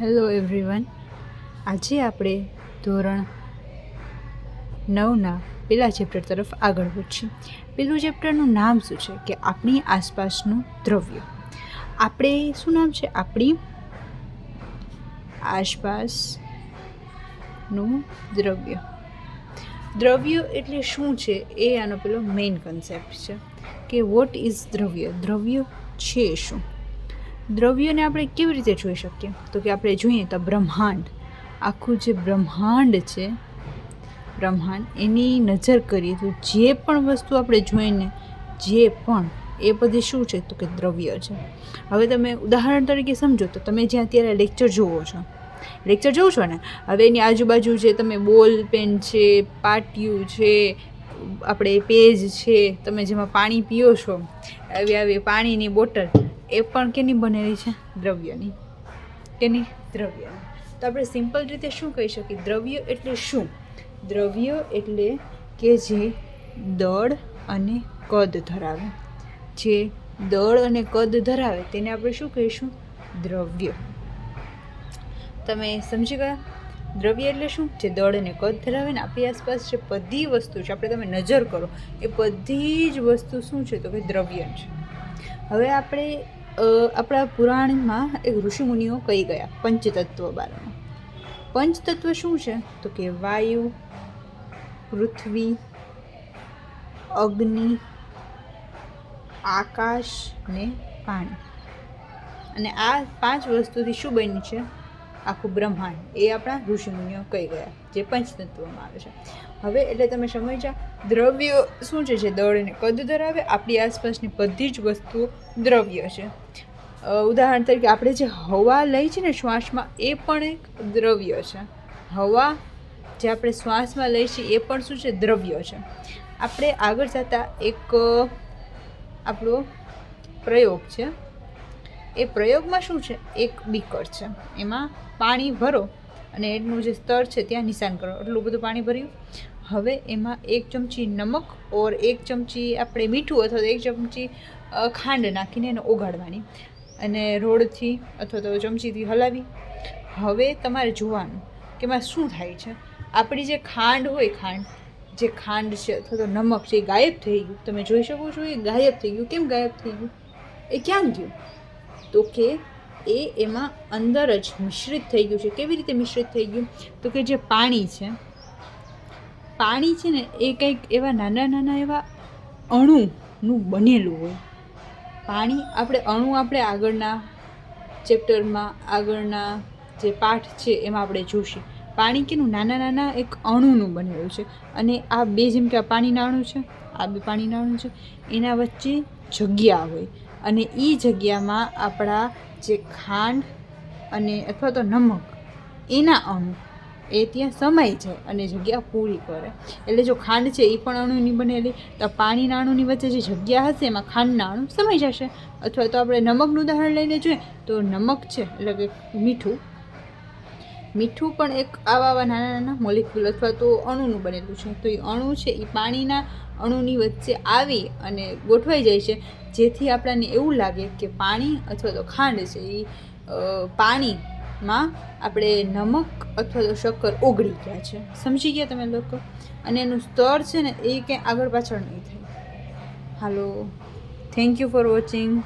Hello everyone આજે આપણે ધોરણ નવના પેલા ચેપ્ટર તરફ આગળ વધીએ પેલું ચેપ્ટરનું નામ શું છે? કે આપણી આસપાસનું દ્રવ્ય. આપણે શું નામ છે? આપણી આસપાસનું દ્રવ્ય. દ્રવ્ય એટલે શું છે? એ આનો પેલો મેઇન કન્સેપ્ટ છે. કે વોટ ઇઝ દ્રવ્ય? દ્રવ્ય છે શું? દ્રવ્યને આપણે કેવી રીતે જોઈ શકીએ? તો કે આપણે જોઈએ તો બ્રહ્માંડ. આખું જે બ્રહ્માંડ છે, બ્રહ્માંડ, એની નજર કરીએ તો જે પણ વસ્તુ આપણે જોઈને, જે પણ, એ બધી શું છે? તો કે દ્રવ્ય છે. હવે તમે ઉદાહરણ તરીકે સમજો તો તમે જ્યાં અત્યારે લેક્ચર જુઓ છો. લેક્ચર જોઉં છો ને? હવે એની આજુબાજુ જે તમે બોલ, પેન છે, પાટિયું છે, આપણે પેજ છે, તમે જેમાં પાણી પીઓ છો, આવી આવી પાણીની બોટલ એ પણ કેની બનેલી છે? દ્રવ્યની. કેની? દ્રવ્યની. તો આપણે સિમ્પલ રીતે શું કહી શકીએ? દ્રવ્ય એટલે શું? દ્રવ્ય એટલે કે જે દળ અને કદ ધરાવે. જે દળ અને કદ ધરાવે તેને આપણે શું કહીશું? દ્રવ્ય. તમે સમજી ગયા? દ્રવ્ય એટલે શું? જે દળ અને કદ ધરાવે ને આપણી આસપાસ જે બધી વસ્તુ છે, આપણે તમે નજર કરો, એ બધી જ વસ્તુ શું છે? તો કે દ્રવ્ય છે. હવે આપણે આપણા પુરાણમાં એક ઋષિમુનિઓ કહી ગયા, પંચતત્વ બારમાં. પંચતત્વ શું છે? તો કે વાયુ, પૃથ્વી, અગ્નિ, આકાશ ને પાણી. અને આ પાંચ વસ્તુથી શું બન્યું છે? આખું બ્રહ્માંડ, એ આપણા ઋષિમુનિઓ કહી ગયા, જે પંચતત્વમાં આવે છે. હવે એટલે તમે સમજ્યા દ્રવ્ય શું છે જે દળ અને કદ ધરાવે? આપણી આસપાસની બધી જ વસ્તુઓ દ્રવ્ય છે. ઉદાહરણ તરીકે આપણે જે હવા લઈ છે ને શ્વાસમાં, એ પણ એક દ્રવ્ય છે. હવા જે આપણે શ્વાસમાં લઈએ છીએ એ પણ શું છે? દ્રવ્ય છે. આપણે આગળ જતાં એક આપણો પ્રયોગ છે. એ પ્રયોગમાં શું છે? એક બીકર છે. એમાં પાણી ભરો અને એનું જે સ્તર છે ત્યાં નિશાન કરો. એટલું બધું પાણી ભર્યું. હવે એમાં એક ચમચી નમક ઓર એક ચમચી આપણે મીઠું અથવા તો એક ચમચી ખાંડ નાખીને એને ઓગાળવાની અને રોડથી અથવા તો ચમચીથી હલાવી. હવે તમારે જોવાનું કે એમાં શું થાય છે. આપણી જે ખાંડ હોય ખાંડ, જે ખાંડ છે અથવા તો નમક છે એ ગાયબ થઈ ગયું. તમે જોઈ શકો છો એ ગાયબ થઈ ગયું. કેમ ગાયબ થઈ ગયું? એ ક્યાં ગયું? તો કે એ એમાં અંદર જ મિશ્રિત થઈ ગયું છે. કેવી રીતે મિશ્રિત થઈ ગયું? તો કે જે પાણી છે પાણી છે ને એ કંઈક એવા નાના નાના એવા અણુનું બનેલું હોય. પાણી આપણે, અણુ આપણે આગળના ચેપ્ટરમાં, આગળના જે પાઠ છે એમાં આપણે જોઈશું પાણી કેનું નાના નાના એક અણુનું બનેલું છે. અને આ બે જેમ કે આ પાણીના અણુ છે, આ બે પાણીના અણુ છે, એના વચ્ચે જગ્યા હોય. અને એ જગ્યામાં આપણા જે ખાંડ અને અથવા તો નમક, એના અણુ એ ત્યાં સમાઈ જાય અને જગ્યા પૂરી કરે. એટલે જો ખાંડ છે એ પણ અણુની બનેલી, તો પાણીના અણુની વચ્ચે જે જગ્યા હશે, એમાં ખાંડના અણુ સમાઈ જશે. અથવા તો આપણે નમકનું ઉદાહરણ લઈને જોઈએ, તો નમક છે, એટલે કે મીઠું મીઠું પણ એક આવા નાના નાના મોલિક્યુલ અથવા તો અણુનું બનેલું છે. તો એ અણુ છે એ પાણીના અણુની વચ્ચે આવી અને ગોઠવાઈ જાય છે. જેથી આપણને એવું લાગે કે પાણી અથવા તો ખાંડ છે એ પાણીમાં આપણે નમક અથવા તો શક્કર ઓગળી ગયા છે. સમજી ગયા તમે લોકો? અને એનું સ્તર છે ને એ ક્યાંય આગળ પાછળ નહીં થાય. હાલો. Thank you for watching